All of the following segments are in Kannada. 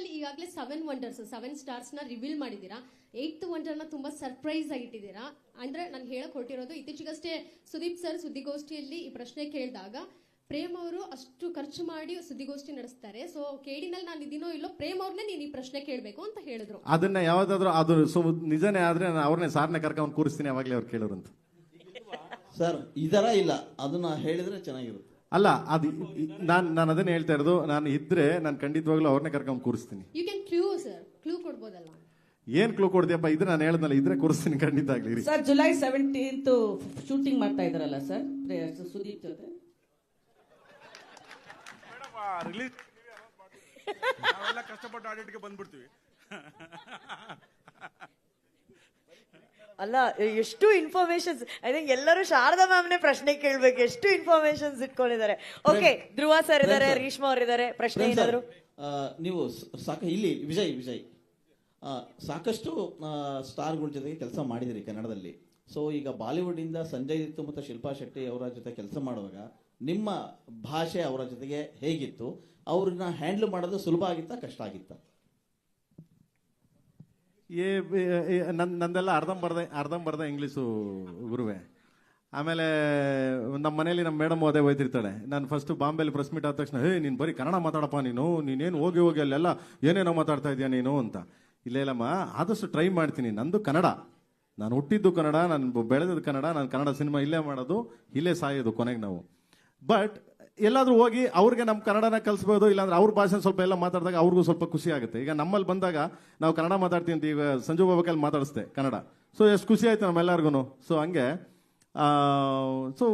ಅಲ್ಲಿ ಈಗಾಗಲೇ ಸೆವೆನ್ ವಂಡರ್ಸ್ ಸೆವೆನ್ ಸ್ಟಾರ್ಸ್ನ ರಿವೀಲ್ ಮಾಡಿದೀರಾ ಏಯ್ತ್ ವಂಡರ್ನ ತುಂಬಾ ಸರ್ಪ್ರೈಸ್ ಆಗಿಟ್ಟಿದ್ದೀರಾ? ಅಂದ್ರೆ ನಾನು ಹೇಳಕ್ ಹೊರಟಿರೋದು ಇತ್ತೀಚೆಗಷ್ಟೇ ಸುದೀಪ್ ಸರ್ ಸುದ್ದಿಗೋಷ್ಠಿಯಲ್ಲಿ ಈ ಪ್ರಶ್ನೆ ಕೇಳಿದಾಗ ಪ್ರೇಮ್ ಅವರು ಅಷ್ಟು ಖರ್ಚು ಮಾಡಿ ಸುದ್ದಿಗೋಷ್ಠಿ ನಡೆಸ್ತಾರೆ ಸೊ ಕೇಡಿನಲ್ಲಿ ನಾನು ಇದೀನೋ ಇಲ್ಲೋ ಪ್ರೇಮ್ ಅವ್ರನ್ನೇ ನೀನು ಈ ಪ್ರಶ್ನೆ ಕೇಳಬೇಕು ಅಂತ ಹೇಳಿದ್ರು. ಅದನ್ನ ಯಾವ್ದಾದ್ರು ಅದು ಸೊ ನಿಜನೇ ಆದ್ರೆ ನಾನು ಅವ್ರನ್ನೇ ಸಾರ್ನೆ ಕರ್ಕೊಂಡು ಕೂರಿಸ್ತೀನಿ ಅವಾಗಲೇ ಅವ್ರು ಕೇಳೋರು ಅಂತ. ಸರ್ ಇದರ ಇಲ್ಲ. ಅದನ್ನ ಹೇಳಿದ್ರೆ ಚೆನ್ನಾಗಿರುತ್ತೆ. ಅಲ್ಲ ಅದು ನಾನು ನಾನು ಅದನ್ನ ಹೇಳ್ತಾ ಇರೋದು ನಾನು ಇದ್ರೆ ನಾನು ಖಂಡಿತವಾಗ್ಲೂ ಅವ್ರನ್ನೇ ಕರ್ಕೊಂಡು ಕೂರಿಸ್ತೀನಿ. You can clue sir clue ಕೊಡ್ಬೋದಲ್ಲ ಏನ್ ಕ್ಲೂ ಕೊಡ್ತೀಯಪ್ಪ ಇದ್ರೆ ನಾನು ಹೇಳ್ದಲ್ಲ ಇದ್ರೆ ಕೂರಿಸ್ತೀನಿ ಖಂಡಿತ ಆಗ್ಲಿ ಸರ್ ಜುಲೈ ಸೆವೆಂಟೀನ್ತ್ ಶೂಟಿಂಗ್ ಮಾಡ್ತಾ ಇದಾರಲ್ಲ ಸರ್ ಸುದೀಪ್ ಜೊತೆ. ರಿಲೀಸ್ ನಾವೆಲ್ಲ ಕಷ್ಟಪಟ್ಟು ಆಡಿಟ್ಗೆ ಬಂದ್ಬಿಡ್ತೀವಿ. ಅಲ್ಲ ಎಷ್ಟು ಇನ್ಫಾರ್ಮೇಶನ್ಸ್ ಐ ಥಿಂಕ್ ಎಲ್ಲರೂ ಶಾರದಾ ಮ್ಯಾಮ್ನೇ ಪ್ರಶ್ನೆ ಕೇಳ್ಬೇಕು. ಎಷ್ಟು ಇನ್ಫಾರ್ಮೇಶನ್ಸ್ ಇಟ್ಕೊಂಡಿದ್ದಾರೆ? ಓಕೆ ಧ್ರುವ ಸರ್ ಇದ್ದಾರೆ ರೀಷ್ಮಾ ಅವ್ರು ಇದಾರೆ ಪ್ರಶ್ನೆ ಏನಾದ್ರು? ನೀವು ಸಾಕ ಇಲ್ಲಿ ವಿಜಯ್ ವಿಜಯ್. ಸಾಕಷ್ಟು ಸ್ಟಾರ್ಗಳ ಜೊತೆಗೆ ಕೆಲಸ ಮಾಡಿದಿರಿ ಕನ್ನಡದಲ್ಲಿ. ಸೊ ಈಗ ಬಾಲಿವುಡ್ ಇಂದ ಸಂಜಯ್ ದತ್ತು ಮತ್ತು ಶಿಲ್ಪಾ ಶೆಟ್ಟಿ ಅವರ ಜೊತೆ ಕೆಲಸ ಮಾಡುವಾಗ ನಿಮ್ಮ ಭಾಷೆ ಅವರ ಜೊತೆಗೆ ಹೇಗಿತ್ತು? ಅವ್ರನ್ನ ಹ್ಯಾಂಡಲ್ ಮಾಡೋದು ಸುಲಭ ಆಗಿತ್ತಾ ಕಷ್ಟ ಆಗಿತ್ತಾ? ಏ ನನ್ನ ನಂದೆಲ್ಲ ಅರ್ಧಂಬರ್ಧ ಅರ್ಧಂಬರ್ಧ ಇಂಗ್ಲೀಷು ಗುರುವೆ. ಆಮೇಲೆ ನಮ್ಮ ಮನೇಲಿ ನಮ್ಮ ಮೇಡಮ್ ಅದೇ ಹೋಯ್ತಿರ್ತಾಳೆ ನಾನು ಫಸ್ಟ್ ಬಾಂಬೆಲಿ ಪ್ರೆಸ್ ಮೀಟ್ ಆದ ತಕ್ಷಣ, ಹೇ, ನೀನು ಬರೀ ಕನ್ನಡ ಮಾತಾಡಪ್ಪ ನೀನು? ನೀನೇನು ಹೋಗಿ ಹೋಗಿ ಅಲ್ಲೆಲ್ಲ ಏನೇನೋ ಮಾತಾಡ್ತಾ ಇದೆಯಾ ನೀನು? ಅಂತ. ಇಲ್ಲ, ಇಲ್ಲಮ್ಮ, ಆದಷ್ಟು ಟ್ರೈ ಮಾಡ್ತೀನಿ. ನಂದು ಕನ್ನಡ. ನಾನು ಹುಟ್ಟಿದ್ದು ಕನ್ನಡ, ನಾನು ಬೆಳೆದದ್ದು ಕನ್ನಡ, ನಾನು ಕನ್ನಡ ಸಿನಿಮಾ ಇಲ್ಲೇ ಮಾಡೋದು, ಇಲ್ಲೇ ಸಾಯೋದು ಕೊನೆಗೆ ನಾವು. ಬಟ್ ಎಲ್ಲಾದ್ರೂ ಹೋಗಿ ಅವ್ರಿಗೆ ನಮ್ಮ ಕನ್ನಡನ ಕಲಿಸ್ಬೋದು, ಇಲ್ಲಾಂದ್ರೆ ಅವ್ರ ಭಾಷೆ ಸ್ವಲ್ಪ ಎಲ್ಲ ಮಾತಾಡಿದಾಗ ಅವ್ರಿಗೂ ಸ್ವಲ್ಪ ಖುಷಿ ಆಗುತ್ತೆ. ಈಗ ನಮ್ಮಲ್ಲಿ ಬಂದಾಗ ನಾವು ಕನ್ನಡ ಮಾತಾಡ್ತೀವಿ ಅಂತ ಈಗ ಸಂಜು ಬಾಬಕಲ್ಲಿ ಮಾತಾಡಿಸ್ದೆ ಕನ್ನಡ. ಸೊ ಎಷ್ಟು ಖುಷಿ ಆಯ್ತು ನಮ್ಮೆಲ್ಲರಿಗೂ ಸೊ ಹಂಗೆ ಸೊ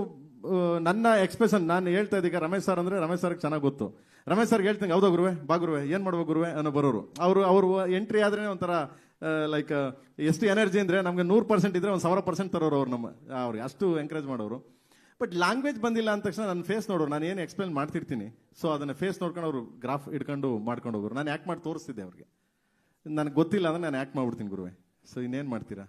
ನನ್ನ ಎಕ್ಸ್ಪ್ರೆಷನ್ ನಾನು ಹೇಳ್ತಾ ಇದ್ದೀಗ ರಮೇಶ್ ಸರ್ ಅಂದ್ರೆ ರಮೇಶ್ ಸರ್ಗೆ ಚೆನ್ನಾಗಿ ಗೊತ್ತು. ರಮೇಶ್ ಸರ್ಗೆ ಹೇಳ್ತೀನಿ, ಹೌದಾ ಗುರುವೆ? ಬಾ ಗುರುವೆ, ಏನು ಮಾಡ್ಬೇಕು ಗುರುವೆ ಅನ್ನೋ ಬರೋರು. ಅವರು ಅವರು ಎಂಟ್ರಿ ಆದ್ರೆ ಒಂಥರ ಲೈಕ್ ಎಷ್ಟು ಎನರ್ಜಿ ಅಂದ್ರೆ ನಮಗೆ ನೂರು ಪರ್ಸೆಂಟ್ ಇದ್ರೆ ಒಂದು ಸಾವಿರ ಪರ್ಸೆಂಟ್ ತರೋರು ಅವ್ರು ನಮ್ಮ, ಅವ್ರಿಗೆ ಅಷ್ಟು ಎಂಕರೇಜ್ ಮಾಡೋರು. ಬಟ್ ಲ್ಯಾಂಗ್ವೇಜ್ ಬಂದಿಲ್ಲ ಅಂದ ತಕ್ಷಣ ನನ್ನ ಫೇಸ್ ನೋಡೋರು ನಾನು ಏನು ಎಕ್ಸ್ಪ್ಲೇನ್ ಮಾಡ್ತಿರ್ತೀನಿ. ಸೊ ಅದನ್ನ ಫೇಸ್ ನೋಡ್ಕೊಂಡು ಅವರು ಗ್ರಾಫ್ ಇಟ್ಕೊಂಡು ಮಾಡ್ಕೊಂಡು ಹೋಗೋರು ನಾನು ಯಾಕೆ ಮಾಡಿ ತೋರಿಸ್ತಿದ್ದೆ ಅವ್ರಿಗೆ. ನನಗೆ ಗೊತ್ತಿಲ್ಲ ಅಂದ್ರೆ ನಾನು ಯಾಕೆ ಮಾಡ್ಬಿಡ್ತೀನಿ ಗುರುವೆ. ಸೊ ಇನ್ನೇನು ಮಾಡ್ತೀರಾ?